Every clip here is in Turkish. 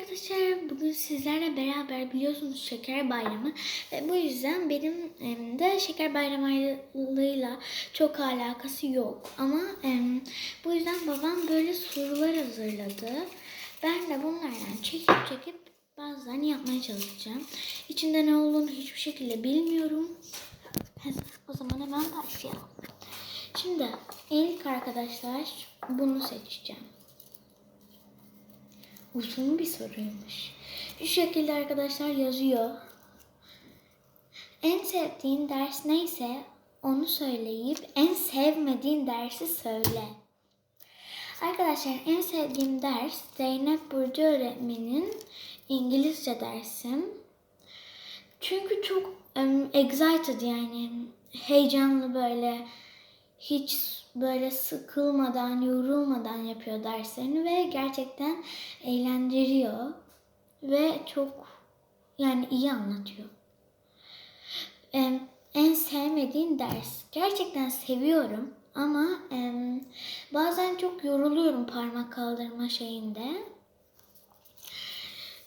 arkadaşlar. Bugün sizlerle beraber biliyorsunuz şeker bayramı. Ve bu yüzden benim de şeker bayramıyla çok alakası yok. Ama bu yüzden babam böyle sorular hazırladı. Ben de bunlardan çekip çekip bazılarını yapmaya çalışacağım. İçinde ne olduğunu hiçbir şekilde bilmiyorum. O zaman hemen başlayalım. Şimdi ilk arkadaşlar bunu seçeceğim. Uzun bir soruymuş. Şu şekilde arkadaşlar yazıyor. En sevdiğin ders neyse onu söyleyip en sevmediğin dersi söyle. Arkadaşlar en sevdiğim ders Zeynep Burcu öğretmenin İngilizce dersim. Çünkü çok um, excited yani heyecanlı böyle hiç böyle sıkılmadan, yorulmadan yapıyor derslerini ve gerçekten eğlendiriyor ve çok yani iyi anlatıyor. Em, en sevmediğim ders. Gerçekten seviyorum ama em, bazen çok yoruluyorum parmak kaldırma şeyinde.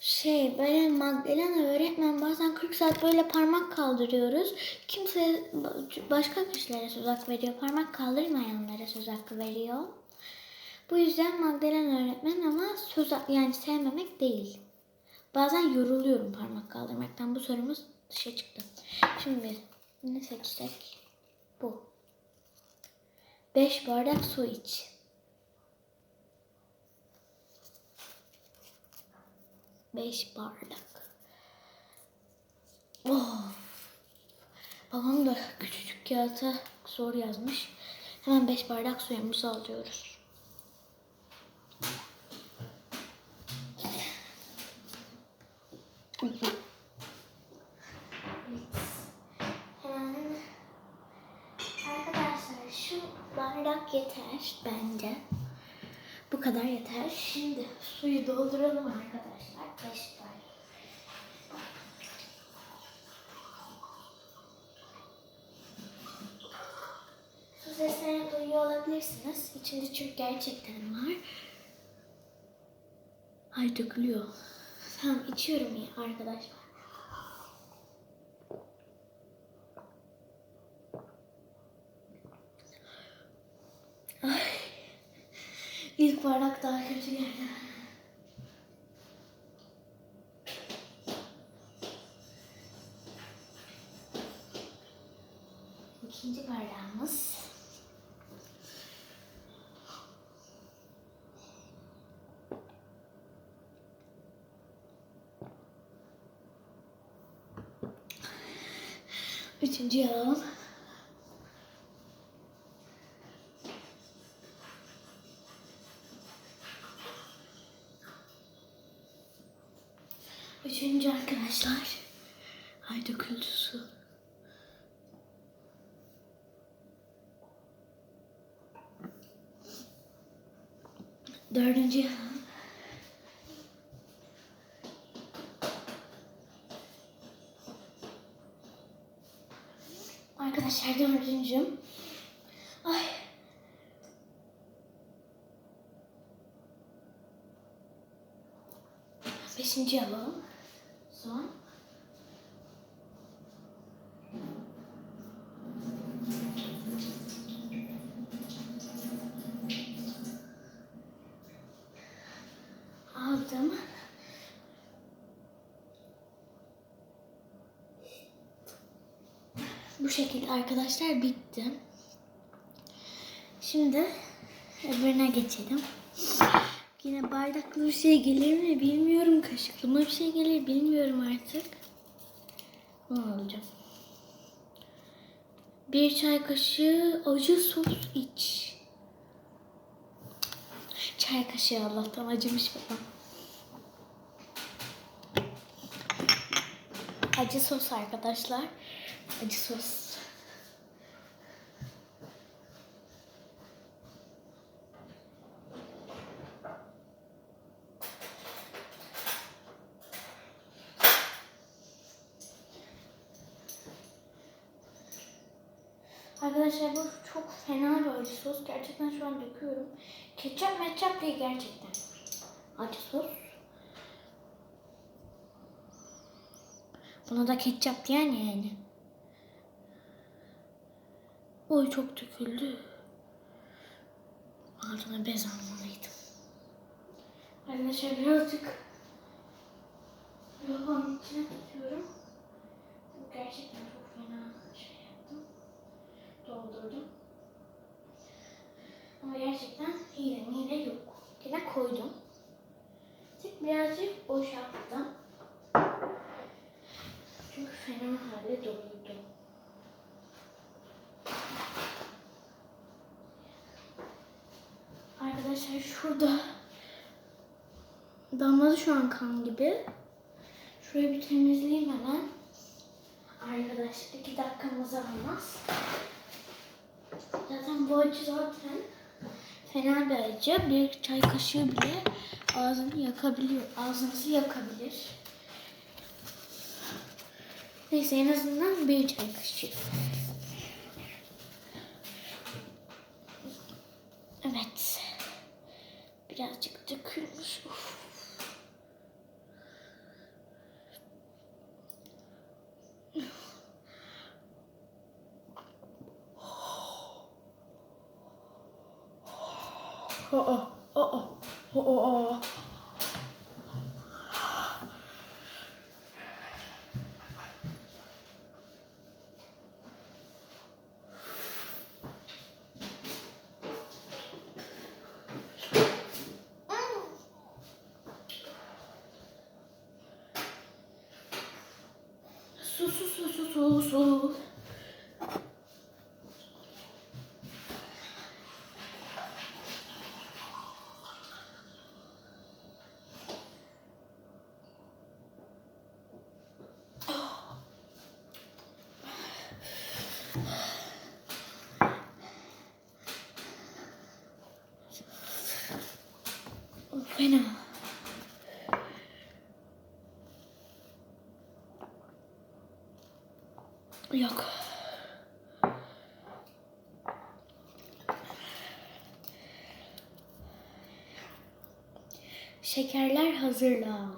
Şey böyle Magdalena öğretmen bazen 40 saat böyle parmak kaldırıyoruz. Kimse başka kişilere söz hakkı veriyor. Parmak kaldırmayanlara söz hakkı veriyor. Bu yüzden Magdalena öğretmen ama söz yani sevmemek değil. Bazen yoruluyorum parmak kaldırmaktan. Bu sorumuz dışa çıktı. Şimdi ne seçsek? Bu. 5 bardak su iç. Beş bardak. Oh. Babam da küçücük kağıta soru yazmış. Hemen beş bardak suyumuzu alıyoruz. Arkadaşlar şu bardak yeter bence. Bu kadar yeter. Şimdi suyu dolduralım arkadaşlar. Beş bardak. Su seslerini duyuyor olabilirsiniz. İçinde çünkü gerçekten var. Ay dökülüyor. Tamam içiyorum ya arkadaşlar. Ay. İlk bardak daha kötü geldi. Üçüncü alalım. Üçüncü arkadaşlar. Ay döküldü su. Dördüncü. Arkadaşlar dördüncü. Ay. Beşinci alalım. Son. Aldım. Bu şekilde arkadaşlar bitti. Şimdi öbürüne geçelim. Yine bardaklı bir şey gelir mi bilmiyorum. Kaşıklı mı bir şey gelir bilmiyorum artık. Ne alacağım? Bir çay kaşığı acı sos iç. Çay kaşığı Allah'tan acımış babam. Acı sos arkadaşlar. Acı sos. Arkadaşlar bu çok fena bir acı sos. Gerçekten şu an döküyorum. Ketçap metçap değil gerçekten. Acı sos. Buna da ketçap diyen yani. Oy çok döküldü. Altına bez almalıydım. Arkadaşlar birazcık lavabonun içine tutuyorum. Gerçekten çok fena şey yaptım. Doldurdum. Ama gerçekten hile mile yok. Yine koydum. Tek birazcık boşalttım. Çünkü fena halde doluydu. Arkadaşlar şurada damladı şu an kan gibi. Şurayı bir temizleyeyim hemen. Arkadaşlar iki dakikamızı almaz. Zaten bu acı zaten fena bir acı. Bir çay kaşığı bile ağzını yakabiliyor. Ağzınızı yakabilir. Neyse en azından bir çay kaşığı. Evet. Birazcık dökülmüş. Uf. Aa, aa, aa, aa. Su su su su su su. Fena. Yok. Şekerler hazırla.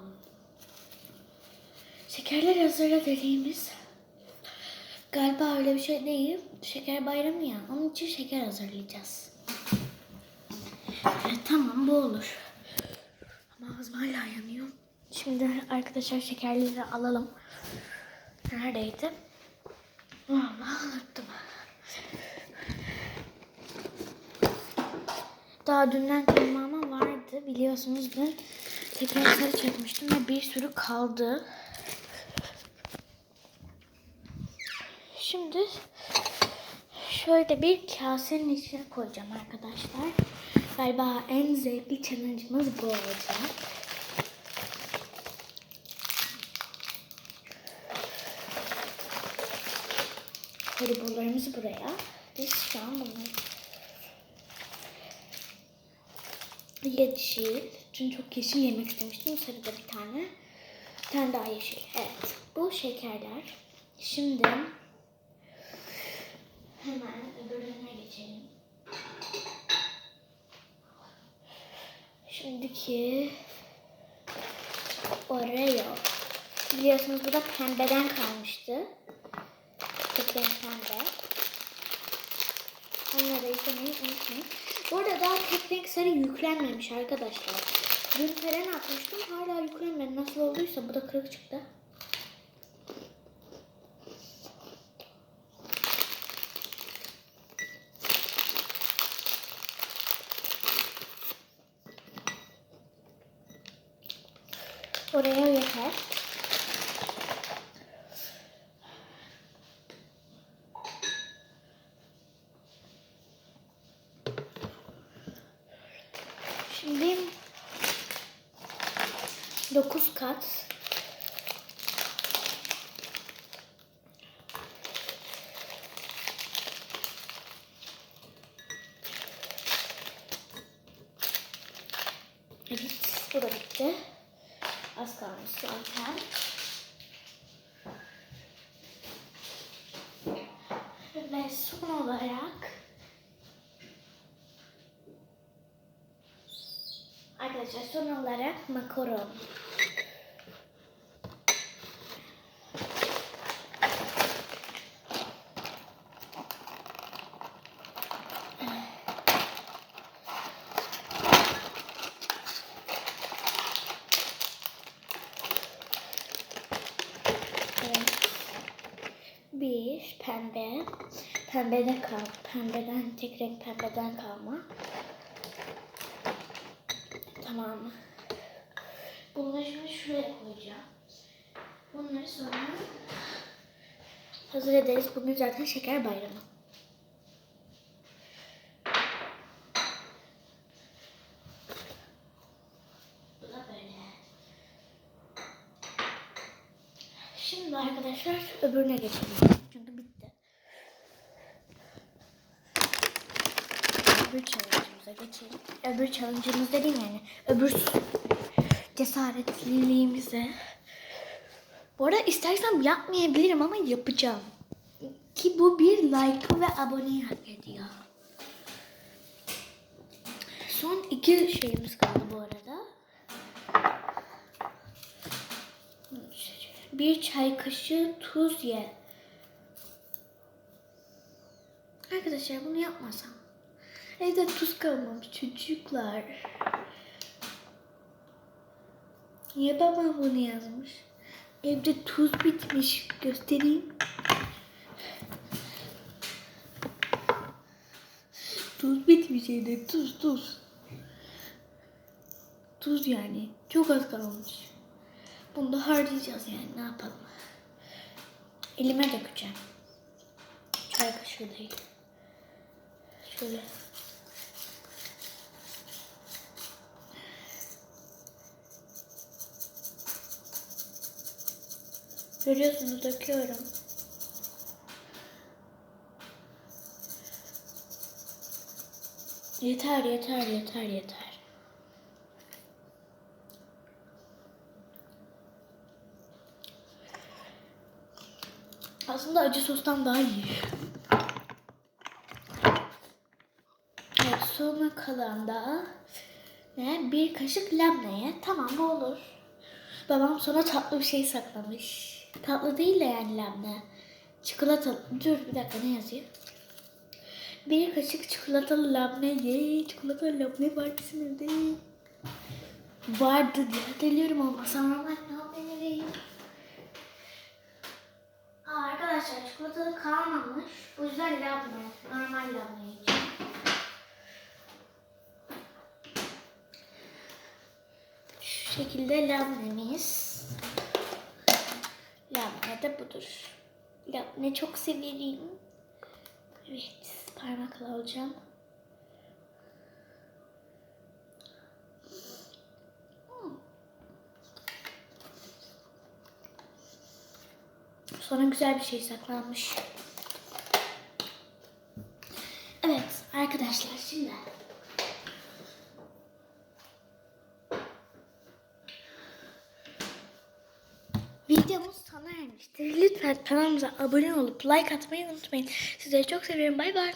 Şekerler hazırla dediğimiz galiba öyle bir şey değil. Şeker bayramı ya. Onun için şeker hazırlayacağız. Evet, tamam bu olur. Ama ağzım hala yanıyor. Şimdi arkadaşlar şekerleri alalım. Neredeydi? Vallahi. Daha dünden kalma ama vardı. Biliyorsunuz tekrar sarı çekmiştim ve bir sürü kaldı. Şimdi şöyle bir kasenin içine koyacağım arkadaşlar. Galiba en zevkli challenge'ımız bu olacak. Haribolarımızı buraya. Biz şu an bunları yeşil. Çünkü çok yeşil yemek istemiştim. Sarıda bir tane. Bir tane daha yeşil. Evet. Bu şekerler. Şimdi hemen öbürüne geçelim. Şimdiki Oreo. Biliyorsunuz bu da pembeden kalmıştı. Tek renk pembe. Onları izlemeyi unutmayın. Bu arada daha tek sarı yüklenmemiş arkadaşlar. Dün falan atmıştım hala yüklenmedi. Nasıl olduysa bu da kırık çıktı. Oraya yeter. Şimdi 9 kat Evet, bu da bitti. Az kalmış zaten. Ve son olarak Arkadaşlar son olarak makaron. Bir pembe, pembeden kal, pembeden tek renk pembeden kalma. Tamam. Bunları şimdi şuraya koyacağım. Bunları sonra hazır ederiz. Bugün zaten şeker bayramı. Şimdi arkadaşlar öbürüne geçelim. Çünkü bitti. Öbür challenge'ımıza geçelim. Öbür challenge'ımız dediğim yani öbür cesaretliliğimize. Bu arada istersem yapmayabilirim ama yapacağım. Ki bu bir like ve aboneyi hak ediyor. Son iki şeyimiz kaldı bu arada. Bir çay kaşığı tuz ye. Arkadaşlar bunu yapmasam. Evde tuz kalmamış çocuklar. Niye babam bunu yazmış? Evde tuz bitmiş. Göstereyim. Tuz bitmiş evde. Tuz tuz. Tuz yani. Çok az kalmış. Bunu da harcayacağız yani. Ne yapalım? Elime dökeceğim. Çay kaşığı değil. Şöyle. Görüyorsunuz döküyorum. Yeter yeter yeter yeter. Aslında acı sostan daha iyi. Evet sonra kalan da ne? Bir kaşık labneye. Tamam bu olur. Babam sonra tatlı bir şey saklamış. Tatlı değil de yani labne. Çikolatalı. Dur bir dakika ne yazıyor? Bir kaşık çikolatalı labne ye. Çikolatalı labne var evde. Vardı diye hatırlıyorum ama sonra ben ne yapayım? Arkadaşlar çikolatalı kalmamış. O yüzden labne. Normal labne yiyeceğim. Şu şekilde labnemiz. De budur. Labne çok severim. Evet, parmakla alacağım. Hmm. Sonra güzel bir şey saklanmış. Evet arkadaşlar şimdi sona ermiştir. Lütfen kanalımıza abone olup like atmayı unutmayın. Sizleri çok seviyorum. Bay bay.